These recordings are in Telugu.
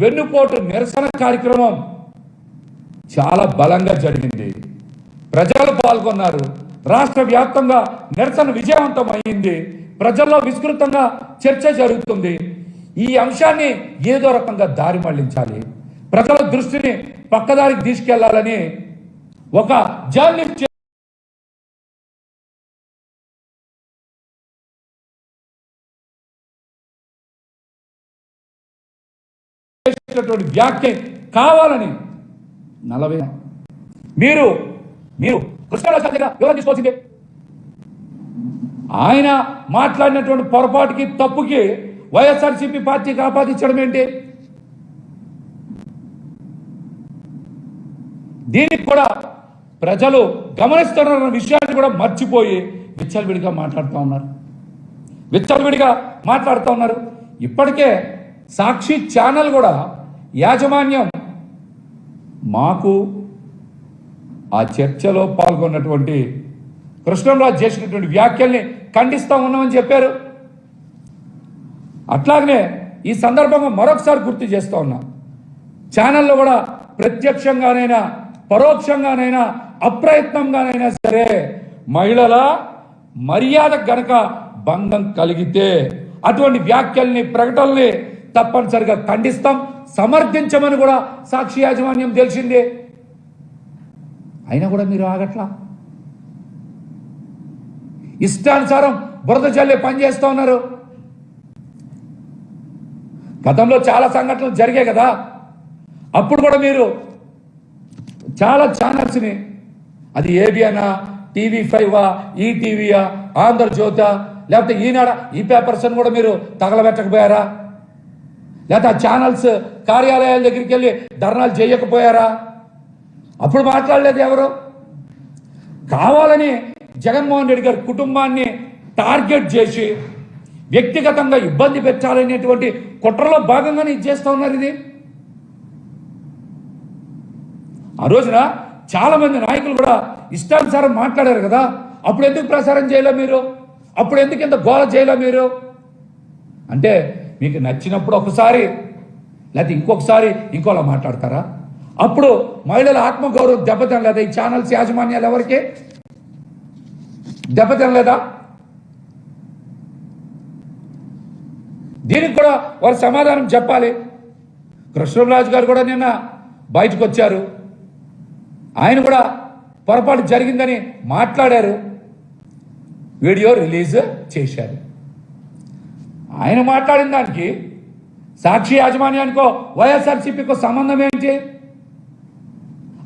వెన్నుపోటు నిరసన కార్యక్రమం చాలా బలంగా జరిగింది. ప్రజలు పాల్గొన్నారు. రాష్ట్ర వ్యాప్తంగా నిరసన విజయవంతం అయింది ప్రజల్లో విస్తృతంగా చర్చ జరుగుతుంది. ఈ అంశాన్ని ఏదో రకంగా దారి మళ్ళించాలి. ప్రజల దృష్టిని పక్కదారికి తీసుకెళ్ళాలని ఒక జర్నలిస్ట్ చేసినటువంటి వ్యాఖ్య కావాలని నలభై మీరు మీరు కృష్ణరాజు ఎవరు తీసుకోవాల్సిందే. ఆయన మాట్లాడినటువంటి పొరపాటుకి తప్పుకి వైఎస్ఆర్సీపీ పార్టీకి ఆపాదించడం ఏంటి? దీనికి కూడా ప్రజలు గమనిస్తున్న విషయాన్ని కూడా మర్చిపోయి విచ్చలవిడిగా మాట్లాడుతూ ఉన్నారు. విచ్చలవిడిగా మాట్లాడుతూ ఉన్నారు. ఇప్పటికే సాక్షి ఛానల్ కూడా యాజమాన్యం మాకు ఆ చర్చలో పాల్గొన్నటువంటి కృష్ణంరాజు చేసినటువంటి వ్యాఖ్యల్ని ఖండిస్తూ ఉన్నామని చెప్పారు. అట్లాగనే ఈ సందర్భంగా మరొకసారి గుర్తు చేస్తూ ఉన్నా. ఛానల్లో కూడా ప్రత్యక్షంగానైనా పరోక్షంగానైనా అప్రయత్నంగానైనా సరే మహిళల మర్యాద గనక భంగం కలిగితే అటువంటి వ్యాఖ్యల్ని ప్రకటనల్ని తప్పనిసరిగా ఖండిస్తాం సమర్థించమని కూడా సాక్షి యాజమాన్యం తెలిసిందే. అయినా కూడా మీరు ఆగట్లా? ఇష్టానుసారం బురద చల్లే పని చేస్తూ ఉన్నారు. గతంలో చాలా సంఘటనలు జరిగాయి కదా. అప్పుడు కూడా మీరు చాలా ఛానల్స్ని అది ఏబిఎనా టీవీ ఫైవా ఈటీవీయా ఆంధ్రజ్యోత లేకపోతే ఈనాడ ఈ పేపర్స్ అని కూడా మీరు తగలబెట్టకపోయారా? లేదా ఛానల్స్ కార్యాలయాల దగ్గరికి వెళ్ళి ధర్నాలు చేయకపోయారా? అప్పుడు మాట్లాడలేదు ఎవరు? కావాలని జగన్మోహన్ రెడ్డి గారి కుటుంబాన్ని టార్గెట్ చేసి వ్యక్తిగతంగా ఇబ్బంది పెట్టాలనేటువంటి కుట్రలో భాగంగానే ఇది చేస్తూ ఉన్నారు ఇది. ఆ రోజున చాలామంది నాయకులు కూడా ఇష్టానుసారం మాట్లాడారు కదా అప్పుడు ఎందుకు ప్రసారం చేయలే మీరు? అప్పుడు ఎందుకు ఇంత గోల చేయలే మీరు? అంటే మీకు నచ్చినప్పుడు ఒకసారి లేకపోతే ఇంకొకసారి ఇంకోలా మాట్లాడతారా? అప్పుడు మహిళల ఆత్మగౌరవం దెబ్బతినలేదా? ఈ ఛానల్స్ యాజమాన్యాలు ఎవరికి? దెబ్బతినలేదా? దీనికి కూడా వారు సమాధానం చెప్పాలి. కృష్ణరాజు గారు కూడా నిన్న బయటకు వచ్చారు. ఆయన కూడా పొరపాటు జరిగిందని మాట్లాడారు. వీడియో రిలీజ్ చేశారు. ఆయన మాట్లాడిన దానికి సాక్షి యాజమాన్యానికో వైఎస్ఆర్సీపీకో సంబంధం ఏంటి?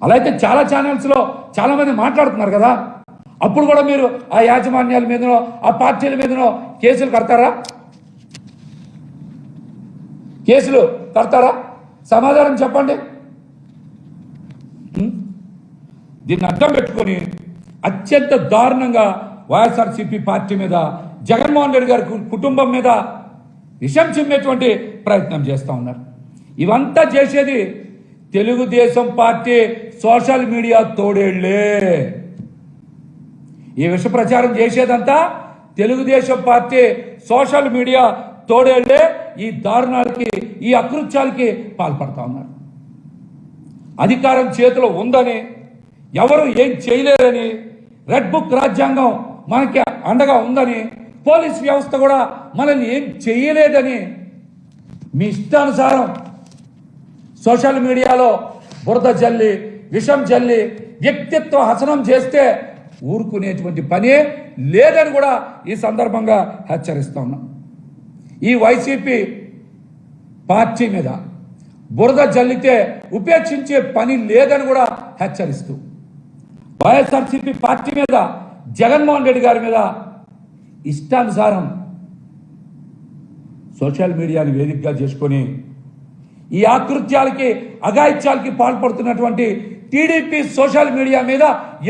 అలా అయితే చాలా ఛానల్స్లో చాలామంది మాట్లాడుతున్నారు కదా. అప్పుడు కూడా మీరు ఆ యాజమాన్యాల మీదనో ఆ పార్టీల మీదనో కేసులు కడతారా? కేసులు కడతారా? సమాధానం చెప్పండి. దీన్ని అర్థం పెట్టుకొని అత్యంత దారుణంగా వైఎస్ఆర్సీపీ పార్టీ మీద జగన్మోహన్ రెడ్డి గారి కుటుంబం మీద విషం చిమ్మేటువంటి ప్రయత్నం చేస్తూ ఉన్నారు. ఇవంతా చేసేది తెలుగుదేశం పార్టీ సోషల్ మీడియా తోడేళ్ళే. ఈ విష ప్రచారం చేసేదంతా తెలుగుదేశం పార్టీ సోషల్ మీడియా తోడేళ్ళే ఈ దారుణాలకి ఈ అకృత్యాలకి పాల్పడతా ఉన్నారు. అధికారం చేతిలో ఉందని ఎవరు ఏం చేయలేరని రెడ్ బుక్ రాజ్యాంగం మనకి అండగా ఉందని పోలీస్ వ్యవస్థ కూడా మనల్ని ఏం చేయలేదని మీ ఇష్టానుసారం సోషల్ మీడియాలో బురద జల్లి విషం జల్లి వ్యక్తిత్వ హసనం చేస్తే ఊరుకునేటువంటి పనే లేదని కూడా ఈ సందర్భంగా హెచ్చరిస్తున్నా ఈ వైసీపీ పార్టీ మీద బురద జల్లితే ఉపేక్షించే పని లేదని కూడా హెచ్చరిస్తూ. వైఎస్ఆర్సీపీ పార్టీ మీద జగన్మోహన్ రెడ్డి గారి మీద ఇష్టానుసారం సోషల్ మీడియాని వేదికగా చేసుకొని ఈ ఆకృత్యాలకి అఘాయిత్యాలకి పాల్పడుతున్నటువంటి టీడీపీ సోషల్ మీడియా మీద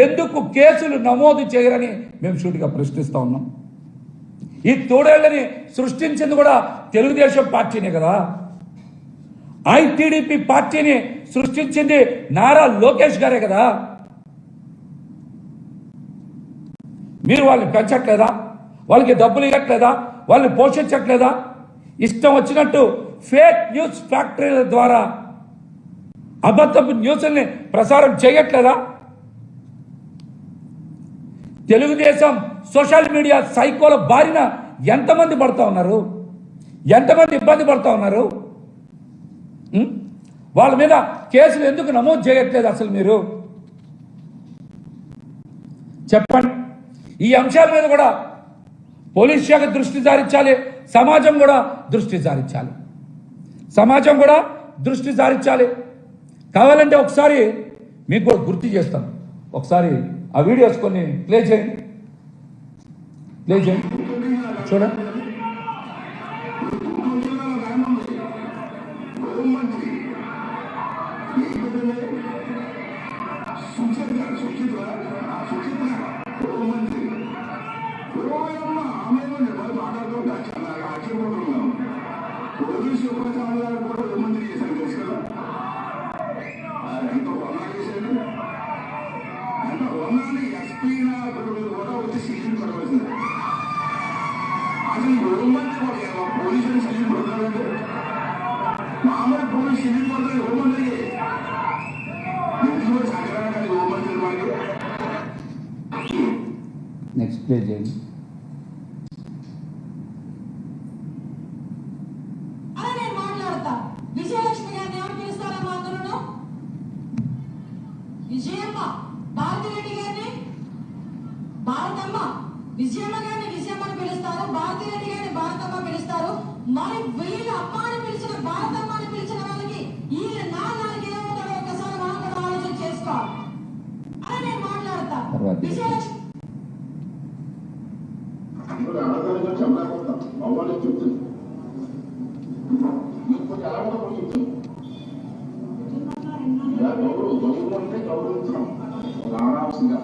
ఎందుకు కేసులు నమోదు చేయరని మేము షూటిగా ప్రశ్నిస్తూ ఉన్నాం. ఈ తోడేళ్ళని సృష్టించింది కూడా తెలుగుదేశం పార్టీనే కదా. ఐటీడీపీ పార్టీని సృష్టించింది నారా లోకేష్ గారే కదా. మీరు వాళ్ళని పెంచట్లేదా? వాళ్ళకి డబ్బులు ఇవ్వట్లేదా? వాళ్ళని పోషించట్లేదా? ఇష్టం వచ్చినట్టు ఫేక్ న్యూస్ ఫ్యాక్టరీల ద్వారా అబద్ధపు న్యూస్ని ప్రసారం చేయట్లేదా? తెలుగుదేశం సోషల్ మీడియా సైకోల బారిన ఎంతమంది పడుతూ ఉన్నారు? ఎంతమంది ఇబ్బంది పడుతూ ఉన్నారు? వాళ్ళ మీద కేసులు ఎందుకు నమోదు చేయట్లేదు అసలు మీరు? చెప్పండి. ఈ అంశాల మీద కూడా పోలీస్ శాఖ దృష్టి సారించాలి సమాజం కూడా దృష్టి సారించాలి. సమాజం కూడా దృష్టి సారించాలి. కావాలంటే ఒకసారి మీకు కూడా గుర్తు చేస్తాం ఒకసారి ఆ వీడియోస్ కొన్ని ప్లే చేయండి. ప్లే చేయండి. చూడండి. పోలీసు ఉపచారాలు కూడా హోంమంత్రి చేశారు తెలుసు కదా? ఎంతో వర్ణాలు చేశారు ఎంత వర్ణాన్ని ఎస్పీ నా కూడా వచ్చి సీజన్ పడవలసింది అసలు హోంమంత్రి కూడా పోలీసులు సీజన్ పడతారంటే మామూలు పోలీసు సీజన్ పడతారు హోంమంత్రికి ఎందుకు హోంమంత్రి నెక్స్ట్ ప్లేజ్ చేయండి అలా నేను మాట్లాడతా విజయలక్ష్మి గారిని ఎవరు పిలుస్తారమ్మా అందరూ విజయమ్మ భారతిరెడ్డి గారిని భారతమ్మ విజయమ్మ గారిని విజయమ్మని పిలుస్తారు భారతిరెడ్డి గారిని భారతమ్మ పిలుస్తారు మరి వీళ్ళ అమ్మ అని పిలిచిన భారతమ్మ అని పిలిచిన వాళ్ళకి ఈ నా నాలుగు ఏమవుతాడో ఒక్కసారి మనం కూడా ఆలోచన చేసుకోవాలి అలా నేను మాట్లాడతా తర్వాత. విజయలక్ష్మి అందులో ఆధారంగా చెప్పలేకపోతాం అవ్వాలి చెప్తుంది కొంచెం అలా కూడా కొంచెం చెప్తుంది. గౌరవం గౌరవం అంటే గౌరవించడం. రావాల్సిందిగా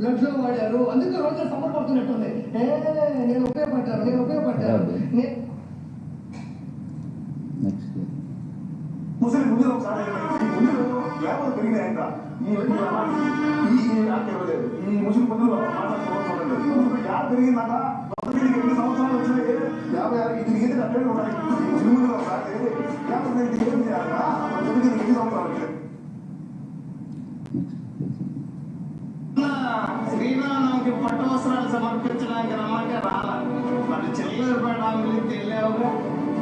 లడ్లో వాడారు. అందుకే రోజా సమర్పడుతున్నట్టుంది ఏ నేను ఉపయోగపడ్డాను నేను ఉపయోగపడ్డాను. ముసలి ముందు ఒకసారి ముందు వ్యాపారం పెరిగినాయంట. ఈ ఈ ఈ యాప్ ఇవ్వలేదు. ఈ ముసలి ముందులో మాట్లాడుకోవడం చూడండి యాప్ పెరిగిందాక మొదటి ఎన్ని సంవత్సరాలు వచ్చినాయి? యాభై ఆరు ఇది తిరిగి అట్లే ఉండాలి ఈ ముసలి ముందులో ఒకసారి యాప్ పెరిగి ఏం చేయాలన్నా మొదటి ఎన్ని సంవత్సరాలు వచ్చాయి శ్రీరామకి పట్టు వస్త్రాలు సమర్పించడానికి రమ్మంటే రాలా. మరి చెల్లెరుపేట ఆమెకి వెళ్ళావుగా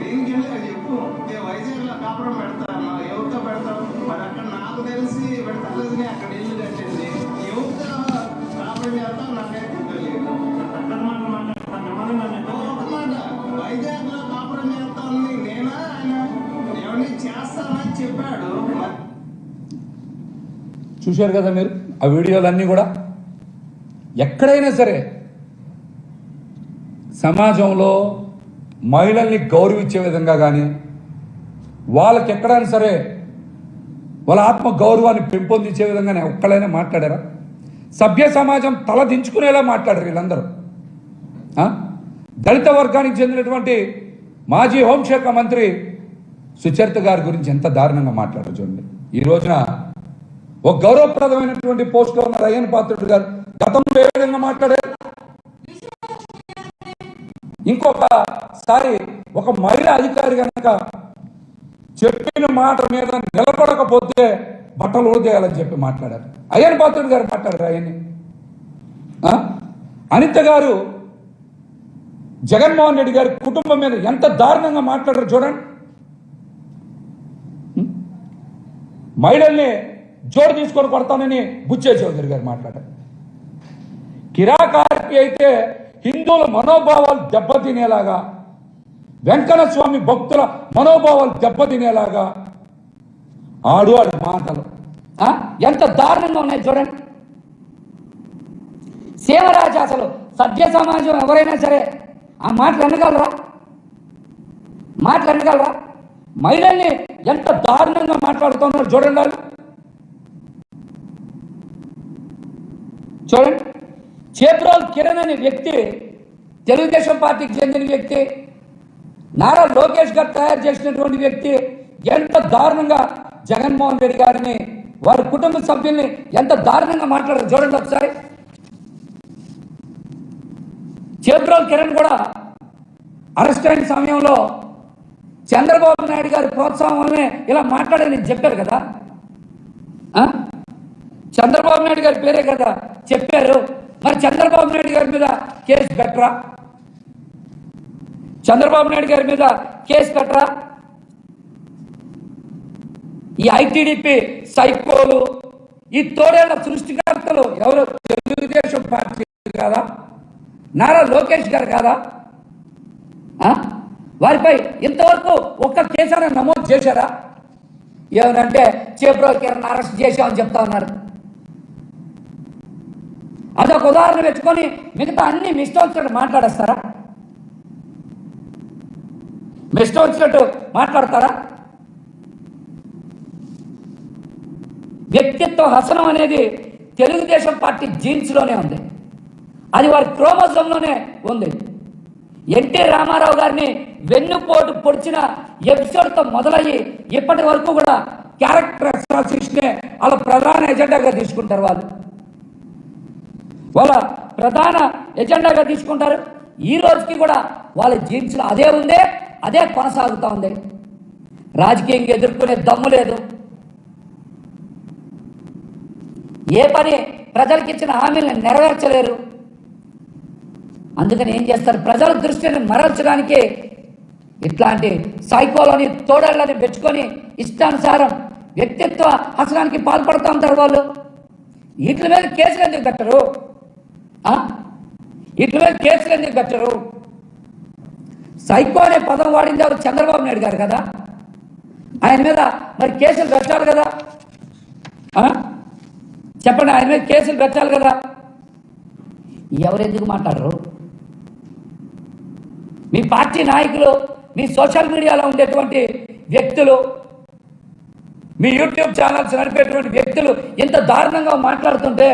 దేనికి వెళ్ళా చెప్పు. నేను వైజాగ్లో కాపురం పెడతాను ఎవరితో పెడతావు మరి అక్కడ నాకు తెలిసి పెడతలేదు నీ అక్కడ ఇల్లు కట్టింది. ఎవరితో కాపురం చేస్తావు నాకైతే తెలియదు ఒక మాట వైజాగ్లో కాపురం చేస్తాను నేనా ఆయన? ఎవరిని చేస్తానని చెప్పాడు? చూశారు కదా మీరు ఆ వీడియోలన్నీ కూడా? ఎక్కడైనా సరే సమాజంలో మహిళల్ని గౌరవించే విధంగా కానీ వాళ్ళకి ఎక్కడైనా సరే వాళ్ళ ఆత్మ గౌరవాన్ని పెంపొందించే విధంగానే ఒక్కడైనా మాట్లాడారా? సభ్య సమాజం తల దించుకునేలా మాట్లాడారు వీళ్ళందరూ. ఆ? దళిత వర్గానికి చెందినటువంటి మాజీ హోంశాఖ మంత్రి సుచరిత గారి గురించి ఎంత దారుణంగా మాట్లాడారు చూడండి. ఈ రోజున ఒక గౌరవప్రదమైనటువంటి పోస్టులో ఉన్న రయ్యన్ పాత్రుడు గారు గతంలో ఏ విధంగా మాట్లాడారు? ఇంకొకసారి ఒక మహిళ అధికారి కనుక చెప్పిన మాట మీద నిలబడకపోతే బట్టలు ఊడదేయాలని చెప్పి మాట్లాడారు. అయ్యన్ పాత్రుడు గారు మాట్లాడారు ఆయన్ని. ఆ? అనిత గారు జగన్మోహన్ రెడ్డి గారి కుటుంబం మీద ఎంత దారుణంగా మాట్లాడారు చూడండి. మహిళల్ని జోడు తీసుకొని కొడతానని బుచ్చే చౌదరి గారు మాట్లాడారు. కిరాకార్కి అయితే హిందువుల మనోభావాలు దెబ్బతినేలాగా వెంకట స్వామి భక్తుల మనోభావాలు దెబ్బతినేలాగా ఆడు ఆడు మాటలు. ఎంత దారుణంగా ఉన్నాయి చూడండి. సేవరాజు అసలు సభ్య సమాజం ఎవరైనా సరే ఆ మాటలు అనగలరా మాటలు అనగలరా మహిళల్ని ఎంత దారుణంగా మాట్లాడుతున్నారు చూడండి చూడండి. చేప్రోల్ కిరణ్ అనే వ్యక్తి తెలుగుదేశం పార్టీకి చెందిన వ్యక్తి నారా లోకేష్ గారు తయారు చేసినటువంటి వ్యక్తి ఎంత దారుణంగా జగన్మోహన్ రెడ్డి గారిని వారి కుటుంబ సభ్యుల్ని ఎంత దారుణంగా మాట్లాడారు చూడండి ఒకసారి. చేబ్రోల్ కిరణ్ కూడా అరెస్ట్ అయిన సమయంలో చంద్రబాబు నాయుడు గారి ప్రోత్సాహం వల్లనే ఇలా మాట్లాడని చెప్పారు కదా. చంద్రబాబు నాయుడు గారి పేరే కదా చెప్పారు. మరి చంద్రబాబు నాయుడు గారి మీద కేసు పెట్టరా? చంద్రబాబు నాయుడు గారి మీద కేసు పెట్టరా? ఈ ఐటీడీపీ సైకోలు ఈ తోడేళ్ళ సృష్టికర్తలు ఎవరు? తెలుగుదేశం పార్టీ కాదా? నారా లోకేష్ గారు కాదా? ఆ? వారిపై ఇంతవరకు ఒక్క కేసు నమోదు చేశారా? ఏమనంటే చేబ్రో కిరణ్ అరెస్ట్ చేశామని చెప్తా ఉన్నారు. అదొక ఉదాహరణ పెట్టుకొని మిగతా అన్ని మీ ఇష్టం వచ్చినట్టు మాట్లాడేస్తారా? మీ ఇష్టం వచ్చినట్టు మాట్లాడతారా? వ్యక్తిత్వ హసనం అనేది తెలుగుదేశం పార్టీ జీన్స్లోనే ఉంది. అది వారి క్రోమోజంలోనే ఉంది. ఎన్టీ రామారావు గారిని వెన్నుపోటు పొడిచిన ఎపిసోడ్తో మొదలయ్యి ఇప్పటి వరకు కూడా క్యారెక్టర్ అసోసియేషనే వాళ్ళ ప్రధాన ఎజెండాగా తీసుకుంటారు వాళ్ళు. వాళ్ళ ప్రధాన ఎజెండాగా తీసుకుంటారు. ఈ రోజుకి కూడా వాళ్ళ జీన్స్లో అదే ఉంది అదే కొనసాగుతూ ఉంది. రాజకీయంగా ఎదుర్కొనే దమ్ము లేదు. ఏ పని ప్రజలకు ఇచ్చిన హామీలను నెరవేర్చలేరు. అందుకని ఏం చేస్తారు? ప్రజల దృష్టిని మరల్చడానికి ఇట్లాంటి సైకోలని తోడళ్ళని పెంచుకొని ఇష్టానుసారం వ్యక్తిత్వ హసనానికి పాల్పడుతూ ఉంటారు వాళ్ళు. వీటి మీద కేసులు ఎందుకు పెట్టరు? ఇటువంటి కేసులు ఎందుకు పెట్టరు సైకో అనే పదం వాడింది ఎవరు? చంద్రబాబు నాయుడు గారు కదా? ఆయన మీద మరి కేసులు పెట్టాలి కదా? చెప్పండి ఆయన మీద కేసులు పెట్టాలి కదా? ఎవరు ఎందుకు మాట్లాడరు? మీ పార్టీ నాయకులు మీ సోషల్ మీడియాలో ఉండేటువంటి వ్యక్తులు మీ యూట్యూబ్ ఛానల్స్ నడిపేటువంటి వ్యక్తులు ఎంత దారుణంగా మాట్లాడుతుంటే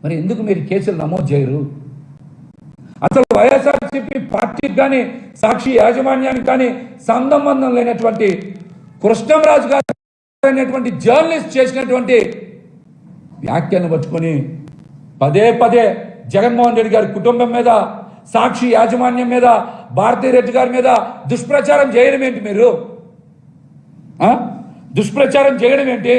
మరి ఎందుకు మీరు కేసులు నమోదు చేయరు? అసలు వైఎస్ఆర్సీపీ పార్టీకి కానీ సాక్షి యాజమాన్యానికి కానీ సంబంధం లేనటువంటి కృష్ణంరాజు గారు అనేటువంటి జర్నలిస్ట్ చేసినటువంటి వ్యాఖ్యలను పట్టుకొని పదే పదే జగన్మోహన్ రెడ్డి గారి కుటుంబం మీద సాక్షి యాజమాన్యం మీద భారతీ రెడ్డి గారి మీద దుష్ప్రచారం చేయడం ఏంటి మీరు? దుష్ప్రచారం చేయడం ఏంటి?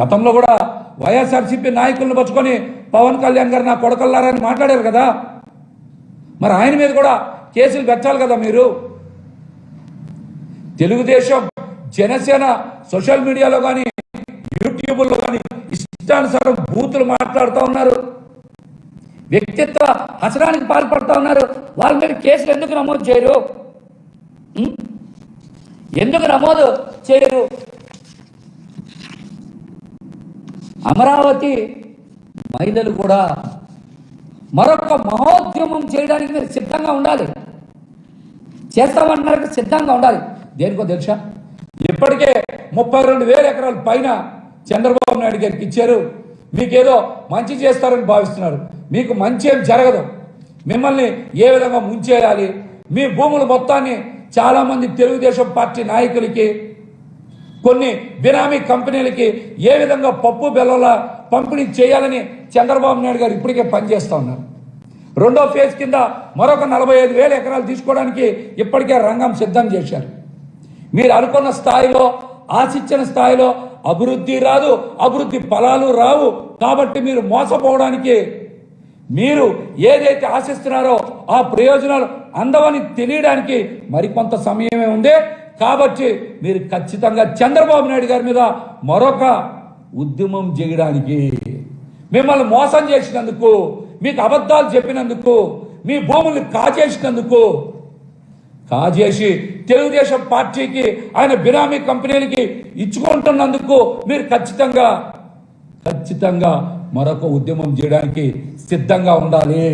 గతంలో కూడా వైఎస్ఆర్సీపీ నాయకులను పట్టుకొని పవన్ కళ్యాణ్ గారు నా కొడకల్లారని మాట్లాడారు కదా. మరి ఆయన మీద కూడా కేసులు పెట్టాలి కదా మీరు. తెలుగుదేశం జనసేన సోషల్ మీడియాలో కానీ యూట్యూబ్లో కానీ ఇష్టానుసారం బూతులు మాట్లాడుతూ ఉన్నారు. వ్యక్తిత్వ హసనానికి పాల్పడుతూ ఉన్నారు. వాళ్ళ మీద కేసులు ఎందుకు నమోదు చేయరు? ఎందుకు నమోదు చేయరు? అమరావతి మహిళలు కూడా మరొక మహోద్యమం చేయడానికి మీరు సిద్ధంగా ఉండాలి. చేస్తామన్నారు సిద్ధంగా ఉండాలి. దేనికో తెలుసా? ఇప్పటికే ముప్పై రెండు వేల ఎకరాల పైన చంద్రబాబు నాయుడు గారికి ఇచ్చారు. మీకేదో మంచి చేస్తారని భావిస్తున్నారు. మీకు మంచి ఏం జరగదు. మిమ్మల్ని ఏ విధంగా ముంచేయాలి? మీ భూముల మొత్తాన్ని చాలామంది తెలుగుదేశం పార్టీ నాయకులకి కొన్ని బినామీ కంపెనీలకి ఏ విధంగా పప్పు బెల్లల పంపిణీ చేయాలని చంద్రబాబు నాయుడు గారు ఇప్పటికే పనిచేస్తూ ఉన్నారు. రెండో ఫేజ్ కింద మరొక నలభై ఐదు వేల ఎకరాలు తీసుకోవడానికి ఇప్పటికే రంగం సిద్ధం చేశారు. మీరు అనుకున్న స్థాయిలో ఆశించిన స్థాయిలో అభివృద్ధి రాదు అభివృద్ధి ఫలాలు రావు. కాబట్టి మీరు మోసపోవడానికి మీరు ఏదైతే ఆశిస్తున్నారో ఆ ప్రయోజనాలు అందవని తెలియడానికి మరికొంత సమయమే ఉంది. కాబట్టి మీరు ఖచ్చితంగా చంద్రబాబు నాయుడు గారి మీద మరొక ఉద్యమం చేయడానికి మిమ్మల్ని మోసం చేసినందుకు మీకు అబద్ధాలు చెప్పినందుకు మీ భూముల్ని కాజేసినందుకు కాజేసి తెలుగుదేశం పార్టీకి ఆయన బినామీ కంపెనీలకి ఇచ్చుకుంటున్నందుకు మీరు ఖచ్చితంగా ఖచ్చితంగా మరొక ఉద్యమం చేయడానికి సిద్ధంగా ఉండాలి.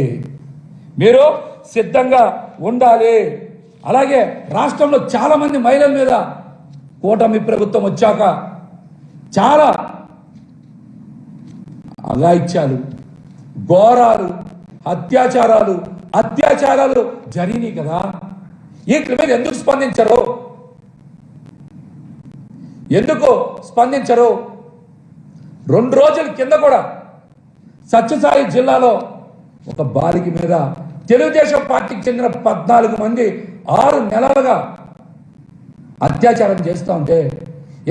మీరు సిద్ధంగా ఉండాలి. అలాగే రాష్ట్రంలో చాలామంది మహిళల మీద కూటమి ప్రభుత్వం వచ్చాక చాలా అగాయిత్యాలు ఘోరాలు అత్యాచారాలు అత్యాచారాలు జరిగినాయి కదా. వీటి మీద ఎందుకు స్పందించరు? ఎందుకు స్పందించరు? రెండు రోజుల కింద కూడా సత్యసాయి జిల్లాలో ఒక బాలిక మీద తెలుగుదేశం పార్టీకి చెందిన పద్నాలుగు మంది ఆరు నెలలుగా అత్యాచారం చేస్తూ ఉంటే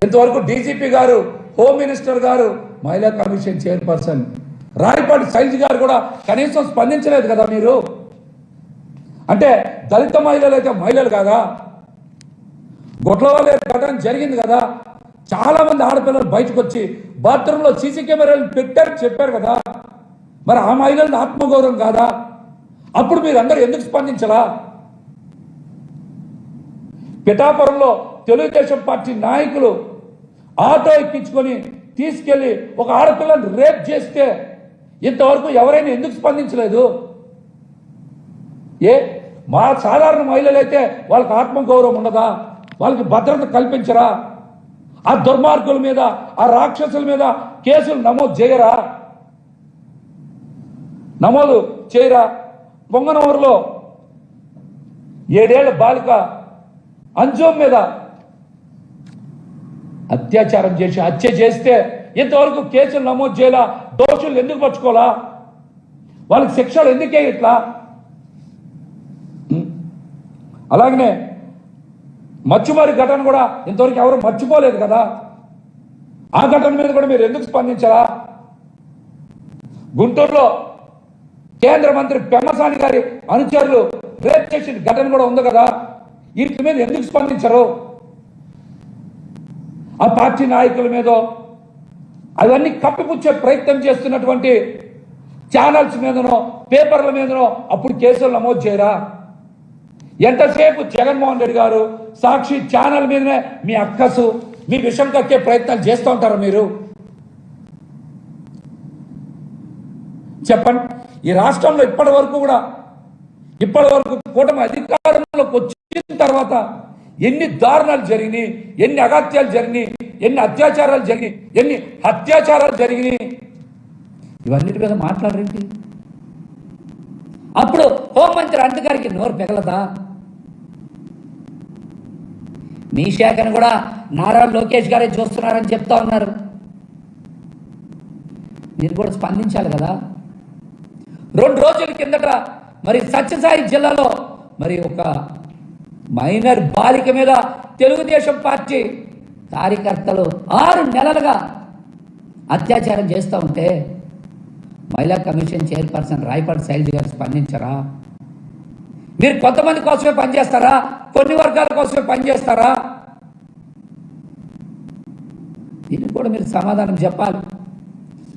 ఇంతవరకు డీజీపీ గారు హోమ్ మినిస్టర్ గారు మహిళా కమిషన్ చైర్పర్సన్ రాయపాటి శైలజ గారు కూడా కనీసం స్పందించలేదు కదా మీరు? అంటే దళిత మహిళలు అయితే మహిళలు కాదా? గొట్లవాళ్ళ ఘటన జరిగింది కదా? చాలా మంది ఆడపిల్లలు బయటకు వచ్చి బాత్రూంలో సీసీ కెమెరాలు పెట్టారని చెప్పారు కదా? మరి ఆ మహిళల ఆత్మగౌరవం కాదా? అప్పుడు మీరు అందరూ ఎందుకు స్పందించలా? పిఠాపురంలో తెలుగుదేశం పార్టీ నాయకులు ఆటో ఎక్కించుకొని తీసుకెళ్ళి ఒక ఆడపిల్లని రేప్ చేస్తే ఇంతవరకు ఎవరైనా ఎందుకు స్పందించలేదు? ఏ? మా సాధారణ మహిళలైతే వాళ్ళకి ఆత్మగౌరవం ఉండదా వాళ్ళకి భద్రత కల్పించరా? ఆ దుర్మార్గుల మీద ఆ రాక్షసుల మీద కేసులు నమోదు చేయరా? నమోదు చేయరా? పొంగనూరులో ఏడేళ్ళ బాలిక అంజోం మీద అత్యాచారం చేసి హత్య చేస్తే ఇంతవరకు కేసులు నమోదు చేయాలా? దోషులు ఎందుకు పట్టుకోవాలా? వాళ్ళకి శిక్షలు ఎందుకే ఇట్లా? అలాగనే మచ్చుమారి ఘటన కూడా ఇంతవరకు ఎవరు మర్చిపోలేదు కదా. ఆ ఘటన మీద కూడా మీరు ఎందుకు స్పందించారా గుంటూరులో కేంద్ర మంత్రి పెమ్మసాని గారి అనుచరులు రేప్ చేసిన ఘటన కూడా ఉంది కదా? వీటి మీద ఎందుకు స్పందించరు? ఆ పార్టీ నాయకుల మీద అవన్నీ కప్పిపుచ్చే ప్రయత్నం చేస్తున్నటువంటి ఛానల్స్ మీదనో పేపర్ల మీదనో అప్పుడు కేసులు నమోదు చేయరా? ఎంతసేపు జగన్మోహన్ రెడ్డి గారు సాక్షి ఛానల్ మీదనే మీ అక్కసు మీ విషం కక్కే ప్రయత్నాలు చేస్తూ ఉంటారు మీరు? చెప్పండి. ఈ రాష్ట్రంలో ఇప్పటి వరకు కూడా ఇప్పటి వరకు కూటమి అధికారంలోకి వచ్చిన తర్వాత ఎన్ని దారుణాలు జరిగినాయి ఎన్ని అగత్యాలు జరిగినాయి ఎన్ని అత్యాచారాలు జరిగినాయి ఎన్ని అత్యాచారాలు జరిగినాయి. ఇవన్నిటి మీద మాట్లాడరేంటి? అప్పుడు హోంమంత్రి అంతగారికి నోరు పెగలదా? మీ శాఖను కూడా నారా లోకేష్ గారే చూస్తున్నారని చెప్తా ఉన్నారు. మీరు కూడా స్పందించాలి కదా? రెండు రోజుల కిందట మరి సత్యసాయి జిల్లాలో మరి ఒక మైనర్ బాలిక మీద తెలుగుదేశం పార్టీ కార్యకర్తలు ఆరు నెలలుగా అత్యాచారం చేస్తూ ఉంటే మహిళా కమిషన్ చైర్పర్సన్ రాయపాటి శైలజ గారు స్పందించరా? మీరు కొంతమంది కోసమే పనిచేస్తారా? కొన్ని వర్గాల కోసమే పనిచేస్తారా? దీనికి కూడా మీరు సమాధానం చెప్పాలి.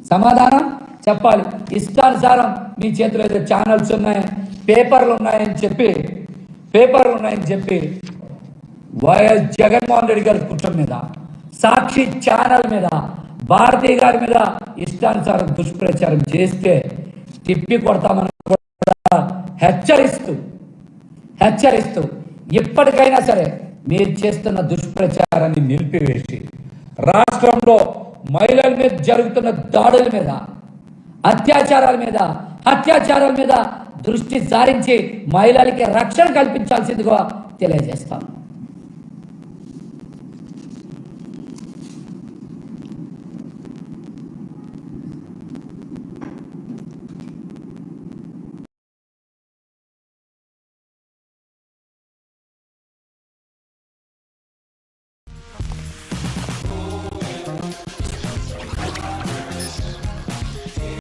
సమాధానం? చెప్పాలి. ఇష్టానుసారం మీ చేతిలో ఏదో ఛానల్స్ ఉన్నాయి పేపర్లు ఉన్నాయని చెప్పి పేపర్లు ఉన్నాయని చెప్పి వైఎస్ జగన్మోహన్ రెడ్డి గారి కుటుంబం మీద సాక్షి ఛానల్ మీద భారతీయ గారి మీద ఇష్టానుసారం దుష్ప్రచారం చేస్తే తిప్పి కొడతామని కూడా హెచ్చరిస్తూ హెచ్చరిస్తూ ఇప్పటికైనా సరే మీరు చేస్తున్న దుష్ప్రచారాన్ని నిలిపివేసి రాష్ట్రంలో మహిళల మీద జరుగుతున్న దాడుల మీద అత్యాచారాల మీద అత్యాచారాల మీద దృష్టి సారించి మహిళలకి రక్షణ కల్పించాల్సిందిగా తెలియజేస్తాను.